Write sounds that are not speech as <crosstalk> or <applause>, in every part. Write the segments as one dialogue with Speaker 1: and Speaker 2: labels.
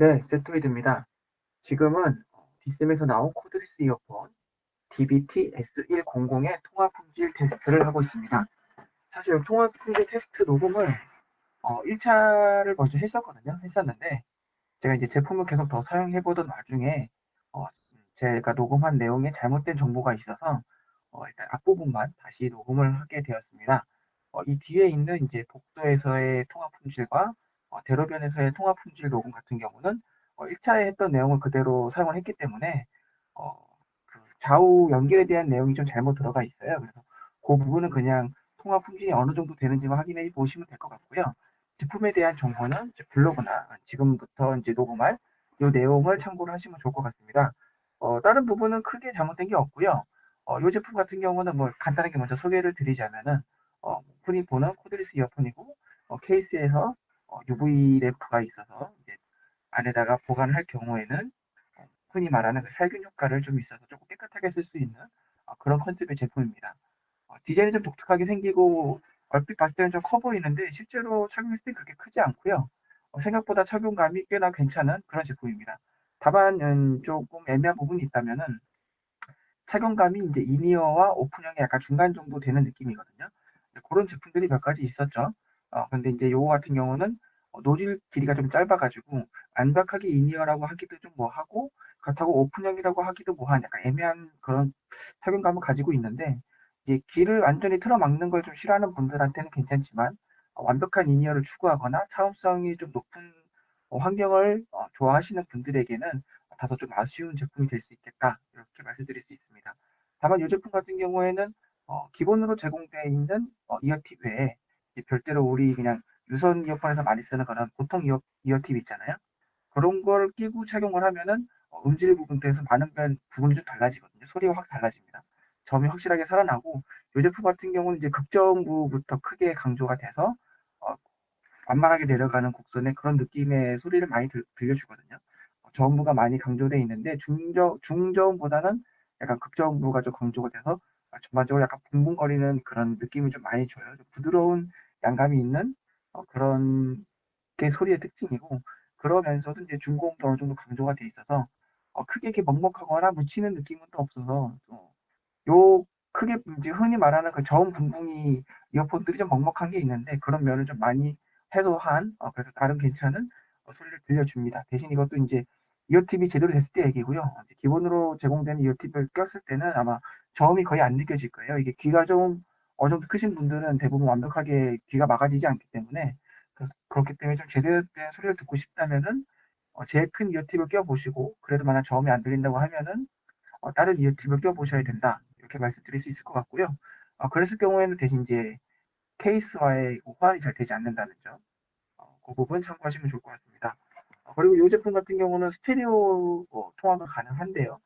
Speaker 1: 네, 세토이드입니다. 지금은 디셈에서 나온 코드리스 이어폰 DBT-S100의 통화 품질 테스트를 하고 있습니다. 사실 통화 품질 테스트 녹음을 어, 1차를 먼저 했었거든요. 했었는데 제가 이제 제품을 계속 더 사용해 보던 와중에 어, 제가 녹음한 내용에 잘못된 정보가 있어서 어, 일단 앞부분만 다시 녹음을 하게 되었습니다. 어, 이 뒤에 있는 이제 복도에서의 통화 품질과 어, 대로변에서의 통화 품질 녹음 같은 경우는 어, 1차에 했던 내용을 그대로 사용을 했기 때문에 어, 그 좌우 연결에 대한 내용이 좀 잘못 들어가 있어요. 그래서 그 부분은 그냥 통화 품질이 어느 정도 되는지만 확인해 보시면 될 것 같고요. 제품에 대한 정보는 블로그나 지금부터 이제 녹음할 이 내용을 참고를 하시면 좋을 것 같습니다. 어, 다른 부분은 크게 잘못된 게 없고요. 어, 이 제품 같은 경우는 뭐 간단하게 먼저 소개를 드리자면은 어, 흔히 보는 코드리스 이어폰이고 어, 케이스에서 어, UV 램프가 있어서 이제 안에다가 보관을 할 경우에는 어, 흔히 말하는 그 살균 효과를 좀 있어서 조금 깨끗하게 쓸 수 있는 어, 그런 컨셉의 제품입니다. 어, 디자인이 좀 독특하게 생기고 얼핏 봤을 때는 좀 커 보이는데 실제로 착용했을 때 그렇게 크지 않고요. 어, 생각보다 착용감이 꽤나 괜찮은 그런 제품입니다. 다만 음, 조금 애매한 부분이 있다면은 착용감이 이제 이니어와 오픈형이 약간 중간 정도 되는 느낌이거든요. 그런 제품들이 몇 가지 있었죠. 어, 근데 이제 요거 같은 경우는 어, 노즐 길이가 좀 짧아가지고 완벽하게 이니어라고 하기도 좀 뭐하고 그렇다고 오픈형이라고 하기도 뭐한 약간 애매한 그런 착용감을 가지고 있는데 이제 길을 완전히 틀어막는 걸 좀 싫어하는 분들한테는 괜찮지만 어, 완벽한 이니어를 추구하거나 차음성이 좀 높은 어, 환경을 어, 좋아하시는 분들에게는 다소 좀 아쉬운 제품이 될 수 있겠다 이렇게 말씀드릴 수 있습니다. 다만 이 제품 같은 경우에는 어, 기본으로 제공되어 있는 어, 이어팁 외에 별도로 우리 그냥 유선 이어폰에서 많이 쓰는 그런 보통 이어, 이어팁 있잖아요. 그런 걸 끼고 착용을 하면은 어, 음질 부분에서 많은 부분이 좀 달라지거든요. 소리가 확 달라집니다. 점이 확실하게 살아나고 이 제품 같은 경우는 이제 극저음부부터 크게 강조가 돼서 어, 완만하게 내려가는 곡선의 그런 느낌의 소리를 많이 들, 려주거든요 저음부가 많이 강조되어 있는데 중저, 중저음보다는 약간 극저음부가 좀 강조가 돼서 전반적으로 약간 붕붕거리는 그런 느낌을 좀 많이 줘요. 좀 부드러운 양감이 있는 어, 그런 게 소리의 특징이고 그러면서도 이제 중고음도 어느 정도 강조가 돼 있어서 어, 크게 이렇게 먹먹하거나 묻히는 느낌은 또 없어서 어, 요 크게 이제 흔히 말하는 그 저음 붕붕이 이어폰들이 좀 먹먹한 게 있는데 그런 면을 좀 많이 해소한 어, 그래서 다른 괜찮은 어, 소리를 들려줍니다. 대신 이것도 이제 이어팁이 제대로 됐을 때 얘기고요. 기본으로 제공되는 이어팁을 꼈을 때는 아마 저음이 거의 안 느껴질 거예요. 이게 귀가 좀 어느 정도 크신 분들은 대부분 완벽하게 귀가 막아지지 않기 때문에 그렇기 때문에 좀 제대로 된 소리를 듣고 싶다면은 어, 제일 큰 이어팁을 껴보시고 그래도 만약 저음이 안 들린다고 하면은 어, 다른 이어팁을 껴보셔야 된다 이렇게 말씀드릴 수 있을 것 같고요. 어, 그랬을 경우에는 대신 이제 케이스와의 호환이 잘 되지 않는다는 점, 어, 그 부분 참고하시면 좋을 것 같습니다. 어, 그리고 이 제품 같은 경우는 스테레오 어, 통화가 가능한데요.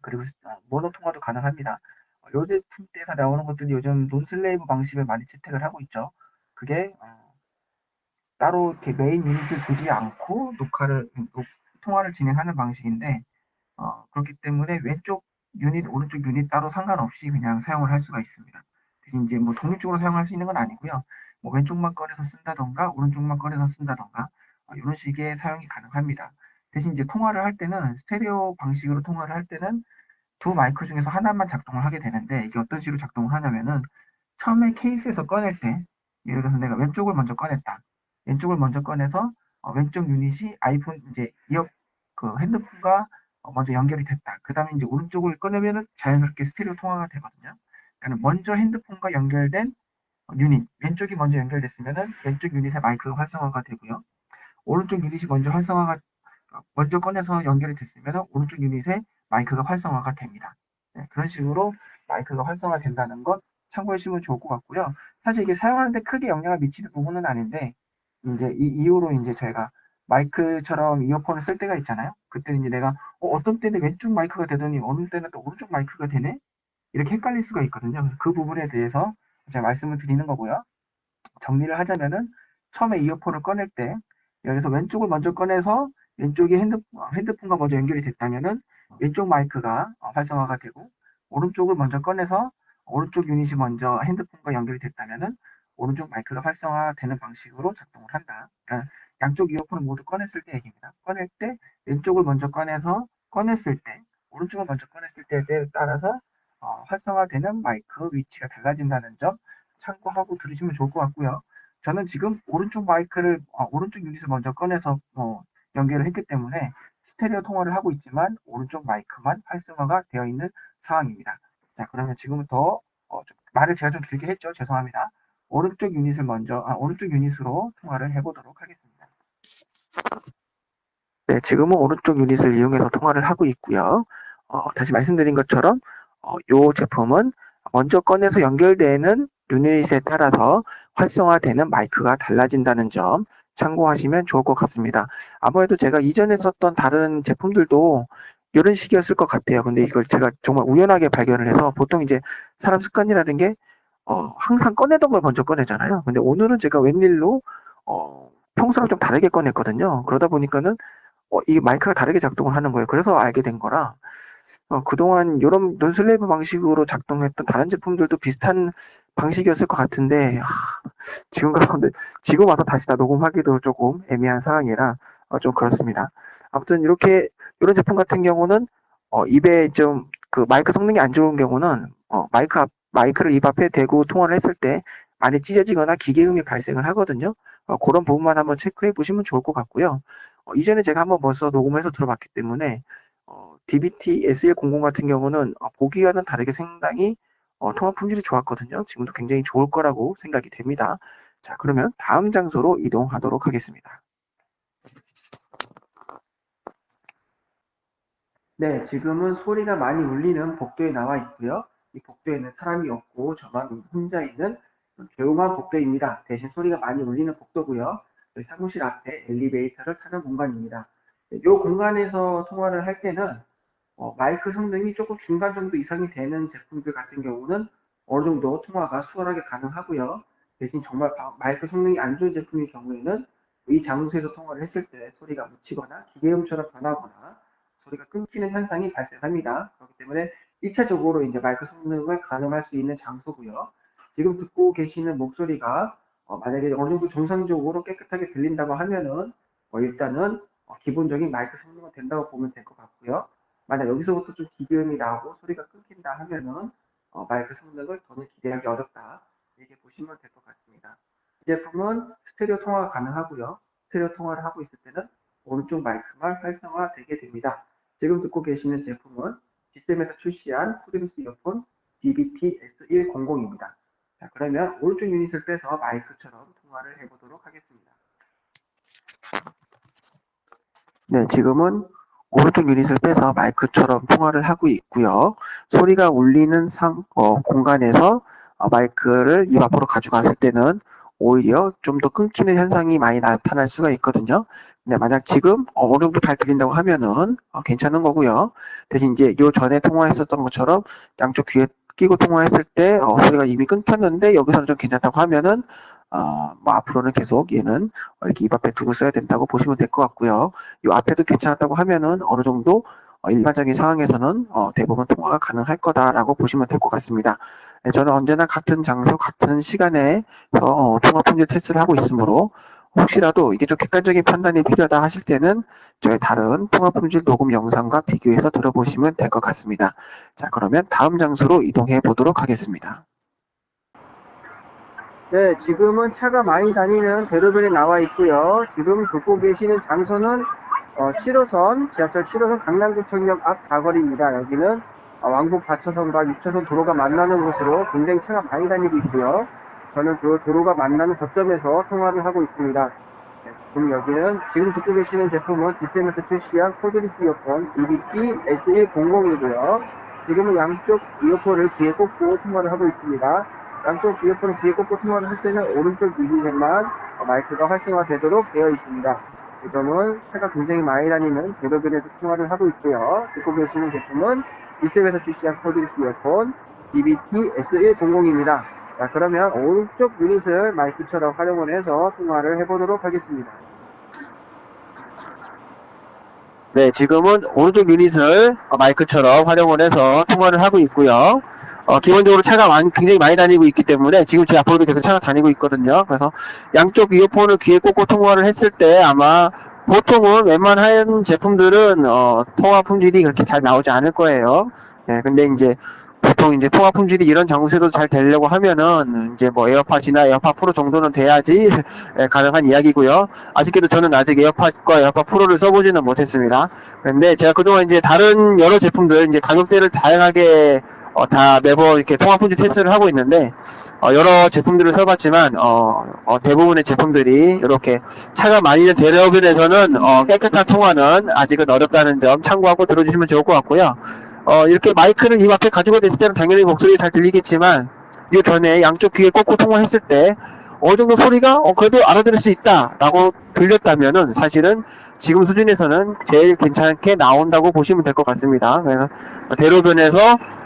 Speaker 1: 그리고 어, 모노 통화도 가능합니다. 이 제품대에서 나오는 것들이 요즘 논슬레이브 방식을 많이 채택을 하고 있죠. 그게 따로 이렇게 메인 유닛을 두지 않고 녹화를 통화를 진행하는 방식인데 어, 그렇기 때문에 왼쪽 유닛, 오른쪽 유닛 따로 상관없이 그냥 사용을 할 수가 있습니다. 대신 이제 뭐 독립적으로 사용할 수 있는 건 아니고요. 뭐 왼쪽만 꺼내서 쓴다던가 오른쪽만 꺼내서 쓴다던가 어, 이런 식의 사용이 가능합니다. 대신 이제 통화를 할 때는 스테레오 방식으로 통화를 할 때는 두 마이크 중에서 하나만 작동을 하게 되는데 이게 어떤 식으로 작동을 하냐면은 처음에 케이스에서 꺼낼 때 예를 들어서 내가 왼쪽을 먼저 꺼냈다. 왼쪽을 먼저 꺼내서 어, 왼쪽 유닛이 아이폰 이제 이어 그 핸드폰과 어, 먼저 연결이 됐다. 그 다음에 이제 오른쪽을 꺼내면은 자연스럽게 스테레오 통화가 되거든요. 그러니까 먼저 핸드폰과 연결된 유닛, 왼쪽이 먼저 연결됐으면은 왼쪽 유닛의 마이크가 활성화가 되고요. 오른쪽 유닛이 먼저 활성화가 먼저 꺼내서 연결이 됐으면 오른쪽 유닛의 마이크가 활성화가 됩니다. 네, 그런 식으로 마이크가 활성화 된다는 것 참고해 주시면 좋을 것 같고요. 사실 이게 사용하는데 크게 영향을 미치는 부분은 아닌데 이제 이 이후로 이제 저희가 마이크처럼 이어폰을 쓸 때가 있잖아요. 그때 이제 내가 어, 떤 때는 왼쪽 마이크가 되더니 어느 때는 또 오른쪽 마이크가 되네? 이렇게 헷갈릴 수가 있거든요. 그래서 그 부분에 대해서 제가 말씀을 드리는 거고요. 정리를 하자면은 처음에 이어폰을 꺼낼 때 여기서 왼쪽을 먼저 꺼내서 왼쪽이 핸드, 핸드폰과 먼저 연결이 됐다면은 왼쪽 마이크가 활성화가 되고 오른쪽을 먼저 꺼내서 오른쪽 유닛이 먼저 핸드폰과 연결이 됐다면은 오른쪽 마이크가 활성화되는 방식으로 작동을 한다. 그러니까 양쪽 이어폰을 모두 꺼냈을 때 얘기입니다. 꺼낼 때 왼쪽을 먼저 꺼내서 꺼냈을 때 오른쪽을 먼저 꺼냈을 때에 따라서 어, 활성화되는 마이크 위치가 달라진다는 점 참고하고 들으시면 좋을 것 같고요. 저는 지금 오른쪽 마이크를 어, 오른쪽 유닛을 먼저 꺼내서 어, 연결을 했기 때문에 스테레오 통화를 하고 있지만 오른쪽 마이크만 활성화가 되어 있는 상황입니다. 자 그러면 지금부터 어, 좀 말을 제가 좀 길게 했죠. 죄송합니다. 오른쪽 유닛을 먼저 아, 오른쪽 유닛으로 통화를 해보도록 하겠습니다. 네, 지금은 오른쪽 유닛을 이용해서 통화를 하고 있고요. 어, 다시 말씀드린 것처럼 어, 이 제품은 먼저 꺼내서 연결되는 유닛에 따라서 활성화되는 마이크가 달라진다는 점 참고하시면 좋을 것 같습니다. 아무래도 제가 이전에 썼던 다른 제품들도 이런 식이었을 것 같아요. 근데 이걸 제가 정말 우연하게 발견을 해서 보통 이제 사람 습관이라는 게 어, 항상 꺼내던 걸 먼저 꺼내잖아요. 근데 오늘은 제가 웬일로 어, 평소랑 좀 다르게 꺼냈거든요. 그러다 보니까는 어, 이 마이크가 다르게 작동을 하는 거예요. 그래서 알게 된 거라 어, 그동안 이런 논슬레이브 방식으로 작동했던 다른 제품들도 비슷한 방식이었을 것 같은데 하, 지금 가운데 지금 와서 다시 다 녹음하기도 조금 애매한 상황이라 어, 좀 그렇습니다. 아무튼 이렇게 이런 제품 같은 경우는 어, 입에 좀 그 마이크 성능이 안 좋은 경우는 어, 마이크 앞, 마이크를 입 앞에 대고 통화를 했을 때 많이 찢어지거나 기계음이 발생을 하거든요. 어, 그런 부분만 한번 체크해 보시면 좋을 것 같고요. 어, 이전에 제가 한번 벌써 녹음을 해서 들어봤기 때문에 어, DBT SL00 같은 경우는 어, 보기와는 다르게 상당히 어, 통화 품질이 좋았거든요. 지금도 굉장히 좋을 거라고 생각이 됩니다. 자, 그러면 다음 장소로 이동하도록 하겠습니다. 네, 지금은 소리가 많이 울리는 복도에 나와 있고요. 이 복도에는 사람이 없고 저만 혼자 있는 조용한 복도입니다. 대신 소리가 많이 울리는 복도고요. 사무실 앞에 엘리베이터를 타는 공간입니다. 이 공간에서 통화를 할 때는 어, 마이크 성능이 조금 중간 정도 이상이 되는 제품들 같은 경우는 어느 정도 통화가 수월하게 가능하고요. 대신 정말 마이크 성능이 안 좋은 제품의 경우에는 이 장소에서 통화를 했을 때 소리가 묻히거나 기계음처럼 변하거나 소리가 끊기는 현상이 발생합니다. 그렇기 때문에 1차적으로 이제 마이크 성능을 가늠할 수 있는 장소고요. 지금 듣고 계시는 목소리가 어, 만약에 어느 정도 정상적으로 깨끗하게 들린다고 하면은 어, 일단은 어, 기본적인 마이크 성능은 된다고 보면 될 것 같고요. 만약 여기서부터 좀 기계음이 나고 소리가 끊긴다 하면은 어, 마이크 성능을 더는 기대하기 어렵다 이렇게 보시면 될 것 같습니다. 이 제품은 스테레오 통화가 가능하고요. 스테레오 통화를 하고 있을 때는 오른쪽 마이크만 활성화되게 됩니다. 지금 듣고 계시는 제품은 디셈에서 출시한 코드리스 이어폰 DBT S100입니다. 자, 그러면 오른쪽 유닛을 빼서 마이크처럼 통화를 해보도록 하겠습니다. 네, 지금은 오른쪽 유닛을 빼서 마이크처럼 통화를 하고 있고요. 소리가 울리는 상, 어, 공간에서 어, 마이크를 입 앞으로 가져갔을 때는 오히려 좀 더 끊기는 현상이 많이 나타날 수가 있거든요. 근데 만약 지금 어느 정도 잘 들린다고 하면은 어, 괜찮은 거고요. 대신 이제 요 전에 통화했었던 것처럼 양쪽 귀에 끼고 통화했을 때 어, 소리가 이미 끊겼는데 여기서는 좀 괜찮다고 하면은 어, 뭐 앞으로는 계속 얘는 이렇게 입 앞에 두고 써야 된다고 보시면 될 것 같고요. 이 앞에도 괜찮았다고 하면은 어느 정도 어, 일반적인 상황에서는 어, 대부분 통화가 가능할 거다라고 보시면 될 것 같습니다. 네, 저는 언제나 같은 장소, 같은 시간에서 어, 통화 품질 테스트를 하고 있으므로 혹시라도 이게 좀 객관적인 판단이 필요하다 하실 때는 저희 다른 통화 품질 녹음 영상과 비교해서 들어보시면 될 것 같습니다. 자, 그러면 다음 장소로 이동해 보도록 하겠습니다. 네, 지금은 차가 많이 다니는 대로변에 나와 있고요. 지금 듣고 계시는 장소는 어, 7호선, 지하철 7호선 강남구청역 앞 사거리입니다. 여기는 어, 왕복 4차선과 6차선 도로가 만나는 곳으로 굉장히 차가 많이 다니고 있고요. 저는 그 도로가 만나는 접점에서 통화를 하고 있습니다. 네, 지금 여기는 지금 듣고 계시는 제품은 디셈에서 출시한 코드리스 이어폰 EBT S100이고요. 지금은 양쪽 이어폰을 귀에 꽂고 통화를 하고 있습니다. 양쪽 이어폰을 귀에 꽂고 통화를 할 때는 오른쪽 유닛에만 마이크가 활성화되도록 되어 있습니다. 지금은 차가 굉장히 많이 다니는 대로변에서 통화를 하고 있고요. 듣고 계시는 제품은 이셉에서 출시한 코드리스 이어폰 DBT S100입니다. 자, 그러면 오른쪽 유닛을 마이크처럼 활용을 해서 통화를 해보도록 하겠습니다. 네, 지금은 오른쪽 유닛을 어, 마이크처럼 활용을 해서 통화를 하고 있고요. 어, 기본적으로 차가 많이- 굉장히 많이 다니고 있기 때문에 지금 제 앞으로도 계속 차가 다니고 있거든요. 그래서 양쪽 이어폰을 귀에 꽂고 통화를 했을 때 아마 보통은 웬만한 제품들은 어, 통화 품질이 그렇게 잘 나오지 않을 거예요. 네, 근데 이제 보통 이제 통화 품질이 이런 장소에도 잘 되려고 하면은 이제 뭐 에어팟이나 에어팟 프로 정도는 돼야지 <laughs> 예, 가능한 이야기고요. 아쉽게도 저는 아직 에어팟과 에어팟 프로를 써보지는 못했습니다. 근데 제가 그동안 이제 다른 여러 제품들 이제 가격대를 다양하게 어, 다 매번 이렇게 통화 품질 테스트를 하고 있는데 어, 여러 제품들을 써봤지만 어, 어, 대부분의 제품들이 이렇게 차가 많이 있는 대로변에서는 어, 깨끗한 통화는 아직은 어렵다는 점 참고하고 들어주시면 좋을 것 같고요. 어, 이렇게 마이크를 입 앞에 가지고 됐을 때는 당연히 목소리 잘 들리겠지만 이 전에 양쪽 귀에 꽂고 통화했을 때 어느 정도 소리가 어, 그래도 알아들을 수 있다라고 들렸다면은 사실은 지금 수준에서는 제일 괜찮게 나온다고 보시면 될 것 같습니다. 그래서 대로변에서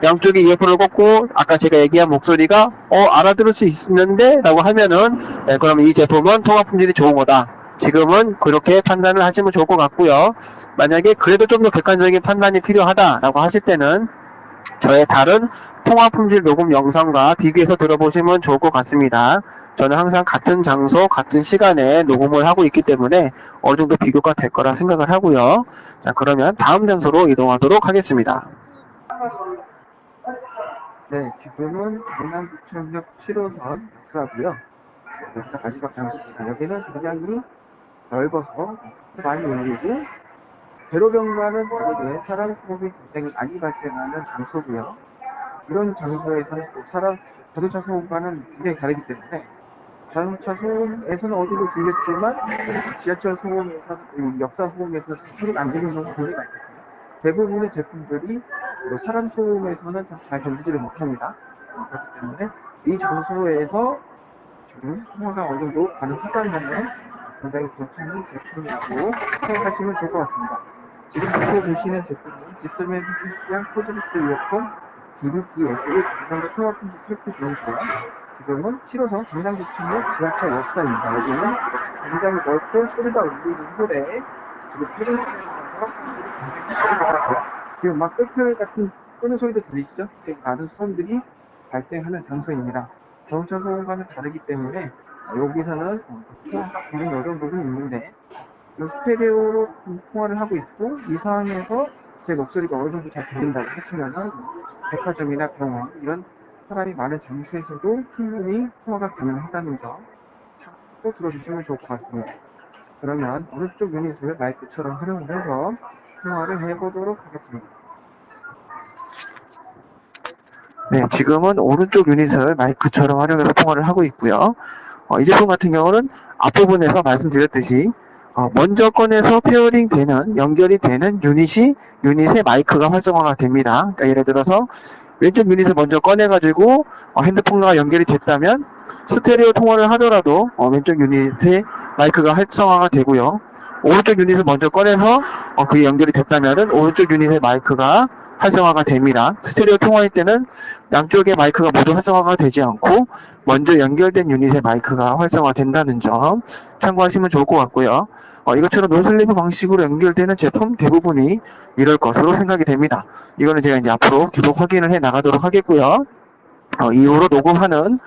Speaker 1: 양쪽에 이어폰을 꽂고 아까 제가 얘기한 목소리가 어 알아들을 수 있는데 라고 하면은 네, 그러면 이 제품은 통화 품질이 좋은 거다. 지금은 그렇게 판단을 하시면 좋을 것 같고요. 만약에 그래도 좀 더 객관적인 판단이 필요하다라고 하실 때는 저의 다른 통화 품질 녹음 영상과 비교해서 들어보시면 좋을 것 같습니다. 저는 항상 같은 장소, 같은 시간에 녹음을 하고 있기 때문에 어느 정도 비교가 될 거라 생각을 하고요. 자, 그러면 다음 장소로 이동하도록 하겠습니다.
Speaker 2: 네, 지금은 강남구청역 7호선 역사고요. 여기가 마지막 장소입니다. 여기는 굉장히 넓어서 많이 올리고 대로변과는 다르게 사람 소음이 굉장히 많이 발생하는 장소고요. 이런 장소에서는 또 사람 자동차 소음과는 굉장히 다르기 때문에 자동차 소음에서는 어디로 들렸지만 지하철 소음에서 이 역사 소음에서는 소리가 안 들리는 경우가 많거든요. 대부분의 제품들이 또 사람 소음에서는 참잘 견디지를 못합니다. 어, 그렇기 때문에 이 장소에서 지금 통화가 어느 정도 가능하다면 굉장히 괜찮은 제품이라고 생각하시면 좋을 것 같습니다. 지금 보고 계시는 제품은 디스맨 PC양 코드리스 이어폰 DBTS의 강남구 통합품질 텔트 중이고요. 지금은 7호선 강남구청역 지하철 역사입니다. 여기는 굉장히 넓고 소리가 울리는 홀에 지금 패널 시간에서 지금 막 끌끌 같은 끄는 소리도 들리시죠? 되게 많은 소음들이 발생하는 장소입니다. 자동차 소음과는 다르기 때문에 여기서는 통화가 굉장히 어려운 부분이 있는데 이 스테레오로 통화를 하고 있고 이 상황에서 제 목소리가 어느 정도 잘 들린다고 하시면은 백화점이나 병원 이런 사람이 많은 장소에서도 충분히 통화가 가능하다는 점 참고 들어주시면 좋을 것 같습니다. 그러면 오른쪽 유닛을 마이크처럼 활용을 해서 통화를 해보도록 하겠습니다.
Speaker 1: 네, 지금은 오른쪽 유닛을 마이크처럼 활용해서 통화를 하고 있고요. 어, 이 제품 같은 경우는 앞부분에서 말씀드렸듯이 어, 먼저 꺼내서 페어링 되는 연결이 되는 유닛이 유닛의 마이크가 활성화가 됩니다. 그러니까 예를 들어서 왼쪽 유닛을 먼저 꺼내가지고 어, 핸드폰과 연결이 됐다면 스테레오 통화를 하더라도 어, 왼쪽 유닛의 마이크가 활성화가 되고요. 오른쪽 유닛을 먼저 꺼내서 어, 그게 연결이 됐다면은 오른쪽 유닛의 마이크가 활성화가 됩니다. 스테레오 통화일 때는 양쪽의 마이크가 모두 활성화가 되지 않고 먼저 연결된 유닛의 마이크가 활성화된다는 점 참고하시면 좋을 것 같고요. 어, 이것처럼 노슬리브 방식으로 연결되는 제품 대부분이 이럴 것으로 생각이 됩니다. 이거는 제가 이제 앞으로 계속 확인을 해 나가도록 하겠고요. 어, 이후로 녹음하는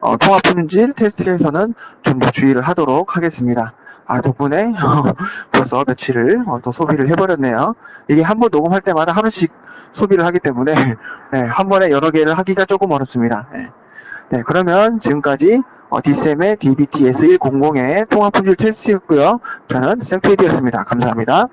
Speaker 1: 어, 통화 품질 테스트에서는 좀 더 주의를 하도록 하겠습니다. 아, 덕분에 <laughs> 벌써 며칠을 어, 더 소비를 해버렸네요. 이게 한 번 녹음할 때마다 하루씩 소비를 하기 때문에 <laughs> 네, 한 번에 여러 개를 하기가 조금 어렵습니다. 네, 네, 그러면 지금까지 어, 디셈의 DBT S100의 통화 품질 테스트였고요. 저는 생페이드였습니다. 감사합니다.